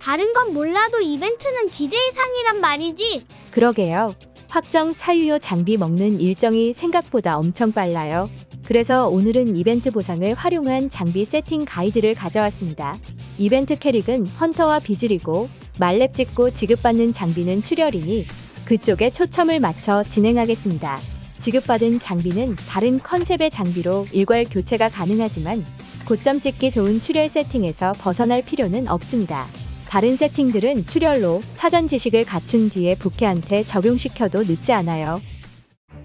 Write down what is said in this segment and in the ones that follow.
다른 건 몰라도 이벤트는 기대 이상이란 말이지. 그러게요. 확정 사유효 장비 먹는 일정이 생각보다 엄청 빨라요. 그래서 오늘은 이벤트 보상을 활용한 장비 세팅 가이드를 가져왔습니다. 이벤트 캐릭은 헌터와 비질이고 말렙 찍고 지급받는 장비는 출혈이니 그쪽에 초점을 맞춰 진행하겠습니다. 지급받은 장비는 다른 컨셉의 장비로 일괄 교체가 가능하지만 고점 찍기 좋은 출혈 세팅에서 벗어날 필요는 없습니다. 다른 세팅들은 출혈로 사전 지식을 갖춘 뒤에 부캐한테 적용시켜도 늦지 않아요.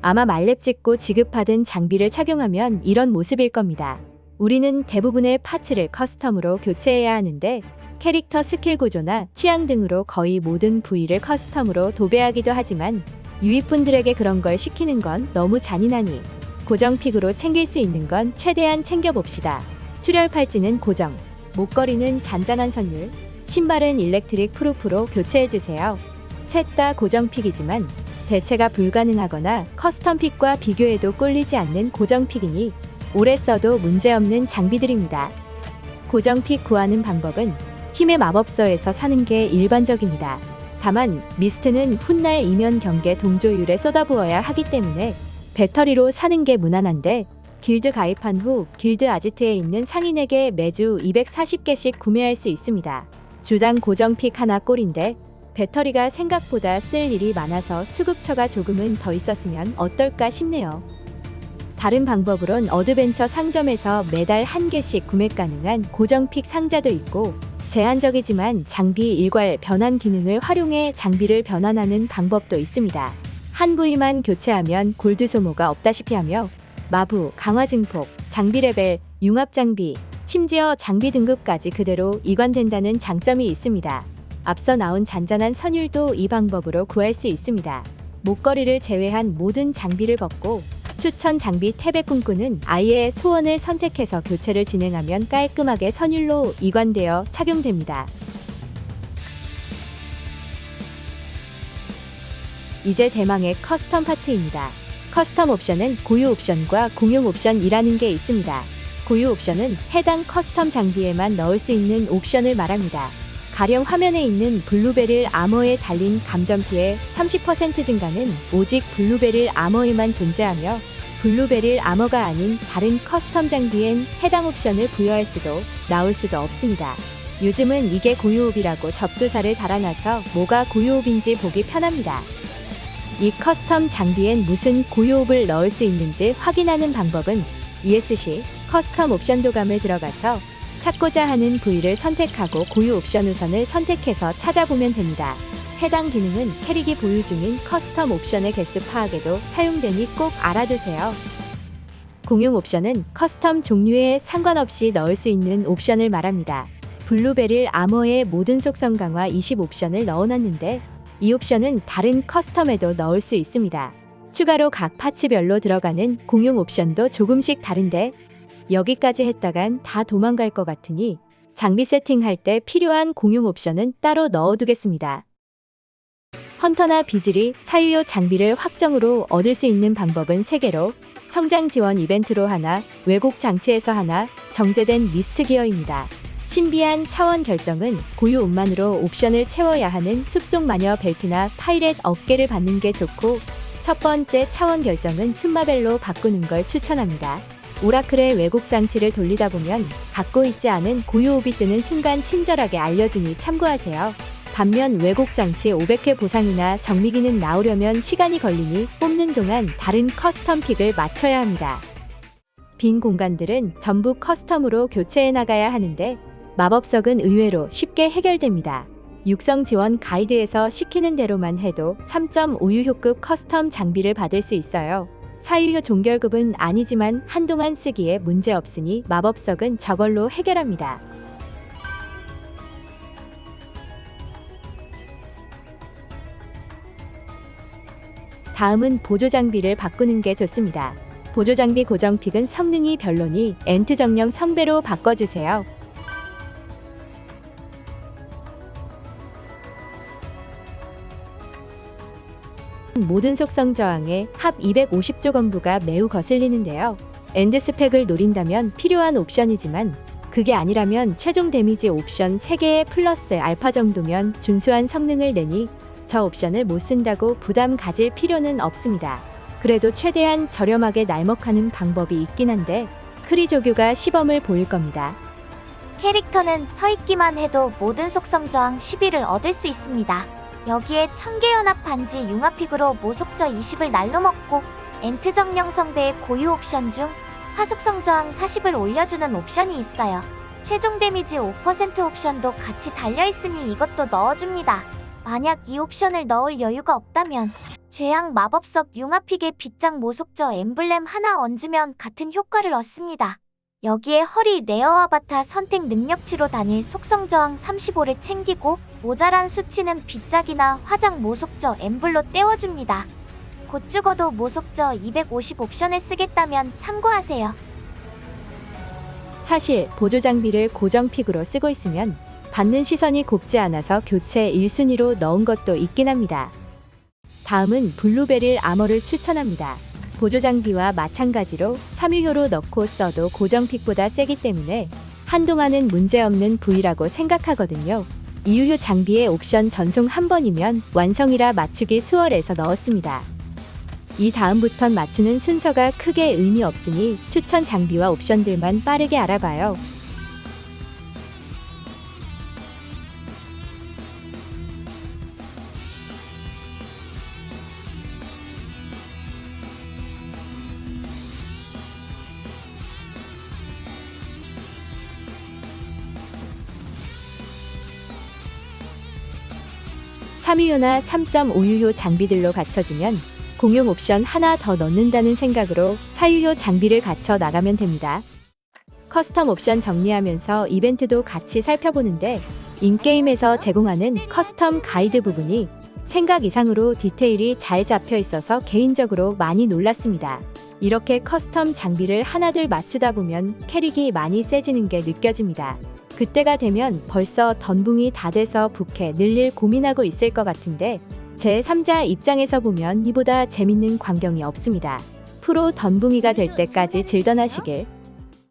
아마 말렙 찍고 지급받은 장비를 착용하면 이런 모습일 겁니다. 우리는 대부분의 파츠를 커스텀으로 교체해야 하는데 캐릭터 스킬 구조나 취향 등으로 거의 모든 부위를 커스텀으로 도배하기도 하지만 유입분들에게 그런 걸 시키는 건 너무 잔인하니 고정 픽으로 챙길 수 있는 건 최대한 챙겨봅시다. 출혈 팔찌는 고정, 목걸이는 잔잔한 선율, 신발은 일렉트릭 프루프로 교체해주세요. 셋 다 고정 픽이지만 대체가 불가능하거나 커스텀 픽과 비교해도 꼴리지 않는 고정 픽이니 오래 써도 문제없는 장비들입니다. 고정 픽 구하는 방법은 힘의 마법서에서 사는 게 일반적입니다. 다만 미스트는 훗날 이면 경계 동조율에 쏟아부어야 하기 때문에 배터리로 사는 게 무난한데 길드 가입한 후 길드 아지트에 있는 상인에게 매주 240개씩 구매할 수 있습니다. 주당 고정 픽 하나 꼴인데 배터리가 생각보다 쓸 일이 많아서 수급처가 조금은 더 있었으면 어떨까 싶네요. 다른 방법으론 어드벤처 상점에서 매달 한 개씩 구매 가능한 고정 픽 상자도 있고 제한적이지만 장비 일괄 변환 기능을 활용해 장비를 변환하는 방법도 있습니다. 한 부위만 교체하면 골드 소모가 없다시피 하며 마부, 강화 증폭, 장비 레벨, 융합 장비, 심지어 장비 등급까지 그대로 이관된다는 장점이 있습니다. 앞서 나온 잔잔한 선율도 이 방법으로 구할 수 있습니다. 목걸이를 제외한 모든 장비를 벗고 추천 장비 탭의 꿈꾸는 아이의 소원을 선택해서 교체를 진행하면 깔끔하게 선율로 이관되어 착용됩니다. 이제 대망의 커스텀 파트입니다. 커스텀 옵션은 고유 옵션과 공용 옵션이라는 게 있습니다. 고유 옵션은 해당 커스텀 장비에만 넣을 수 있는 옵션을 말합니다. 가령 화면에 있는 블루베릴 아머에 달린 감전 피해 30% 증가는 오직 블루베릴 아머에만 존재하며 블루베릴 아머가 아닌 다른 커스텀 장비엔 해당 옵션을 부여할 수도 나올 수도 없습니다. 요즘은 이게 고유옵이라고 접두사를 달아놔서 뭐가 고유옵인지 보기 편합니다. 이 커스텀 장비엔 무슨 고유옵을 넣을 수 있는지 확인하는 방법은 ESC 커스텀 옵션 도감을 들어가서 찾고자 하는 부위를 선택하고 고유 옵션 우선을 선택해서 찾아보면 됩니다. 해당 기능은 캐릭이 보유 중인 커스텀 옵션의 개수 파악에도 사용되니 꼭 알아두세요. 공용 옵션은 커스텀 종류에 상관없이 넣을 수 있는 옵션을 말합니다. 블루베릴 아머의 모든 속성 강화 20 옵션을 넣어놨는데 이 옵션은 다른 커스텀에도 넣을 수 있습니다. 추가로 각 파츠별로 들어가는 공용 옵션도 조금씩 다른데 여기까지 했다간 다 도망갈 것 같으니 장비 세팅할 때 필요한 공용 옵션은 따로 넣어두겠습니다. 헌터나 비질이 사유효 장비를 확정으로 얻을 수 있는 방법은 3개로 성장 지원 이벤트로 하나, 왜곡 장치에서 하나, 정제된 미스트 기어입니다. 신비한 차원 결정은 고유 옷만으로 옵션을 채워야 하는 숲속 마녀 벨트나 파이렛 어깨를 받는 게 좋고 첫 번째 차원 결정은 순마벨로 바꾸는 걸 추천합니다. 오라클의 왜곡 장치를 돌리다 보면 갖고 있지 않은 고유 옵이 뜨는 순간 친절하게 알려주니 참고하세요. 반면 왜곡 장치 500회 보상이나 정미기는 나오려면 시간이 걸리니 뽑는 동안 다른 커스텀 픽을 맞춰야 합니다. 빈 공간들은 전부 커스텀으로 교체해 나가야 하는데 마법석은 의외로 쉽게 해결됩니다. 육성 지원 가이드에서 시키는 대로만 해도 3.5유효급 커스텀 장비를 받을 수 있어요. 사유효 종결급은 아니지만 한동안 쓰기에 문제 없으니 마법석은 저걸로 해결합니다. 다음은 보조 장비를 바꾸는 게 좋습니다. 보조 장비 고정 픽은 성능이 별로니 엔트 정령 성배로 바꿔주세요. 모든 속성 저항에 합 250조 건부가 매우 거슬리는데요. 엔드 스펙을 노린다면 필요한 옵션이지만 그게 아니라면 최종 데미지 옵션 3개의 플러스 알파 정도면 준수한 성능을 내니 저 옵션을 못 쓴다고 부담 가질 필요는 없습니다. 그래도 최대한 저렴하게 날먹하는 방법이 있긴 한데 크리 조교가 시범을 보일 겁니다. 캐릭터는 서 있기만 해도 모든 속성 저항 11을 얻을 수 있습니다. 여기에 청계연합 반지 융합픽으로 모속저 20을 날로 먹고 엔트 정령 성배의 고유 옵션 중 화속성 저항 40을 올려주는 옵션이 있어요. 최종 데미지 5% 옵션도 같이 달려있으니 이것도 넣어줍니다. 만약 이 옵션을 넣을 여유가 없다면 죄악 마법석 융합픽의 빗장 모속저 엠블렘 하나 얹으면 같은 효과를 얻습니다. 여기에 허리 네어 아바타 선택 능력치로 다닐 속성 저항 35를 챙기고 모자란 수치는 빗짝이나 화장 모속저 엠블로 떼워줍니다. 곧 죽어도 모속저 250 옵션을 쓰겠다면 참고하세요. 사실 보조 장비를 고정 픽으로 쓰고 있으면 받는 시선이 곱지 않아서 교체 1순위로 넣은 것도 있긴 합니다. 다음은 블루베릴 아머를 추천합니다. 보조 장비와 마찬가지로 3유효로 넣고 써도 고정 픽보다 세기 때문에 한동안은 문제없는 부위라고 생각하거든요. 2유효 장비의 옵션 전송 한 번이면 완성이라 맞추기 수월해서 넣었습니다. 이 다음부턴 맞추는 순서가 크게 의미 없으니 추천 장비와 옵션들만 빠르게 알아봐요. 삼유효나 3.5유효 장비들로 갖춰지면 공용 옵션 하나 더 넣는다는 생각으로 사유효 장비를 갖춰 나가면 됩니다. 커스텀 옵션 정리하면서 이벤트도 같이 살펴보는데 인게임에서 제공하는 커스텀 가이드 부분이 생각 이상으로 디테일이 잘 잡혀 있어서 개인적으로 많이 놀랐습니다. 이렇게 커스텀 장비를 하나둘 맞추다 보면 캐릭이 많이 세지는 게 느껴집니다. 그때가 되면 벌써 던붕이 다 돼서 부캐 늘릴 고민하고 있을 것 같은데 제 3자 입장에서 보면 이보다 재밌는 광경이 없습니다. 프로 던붕이가 될 때까지 즐던하시길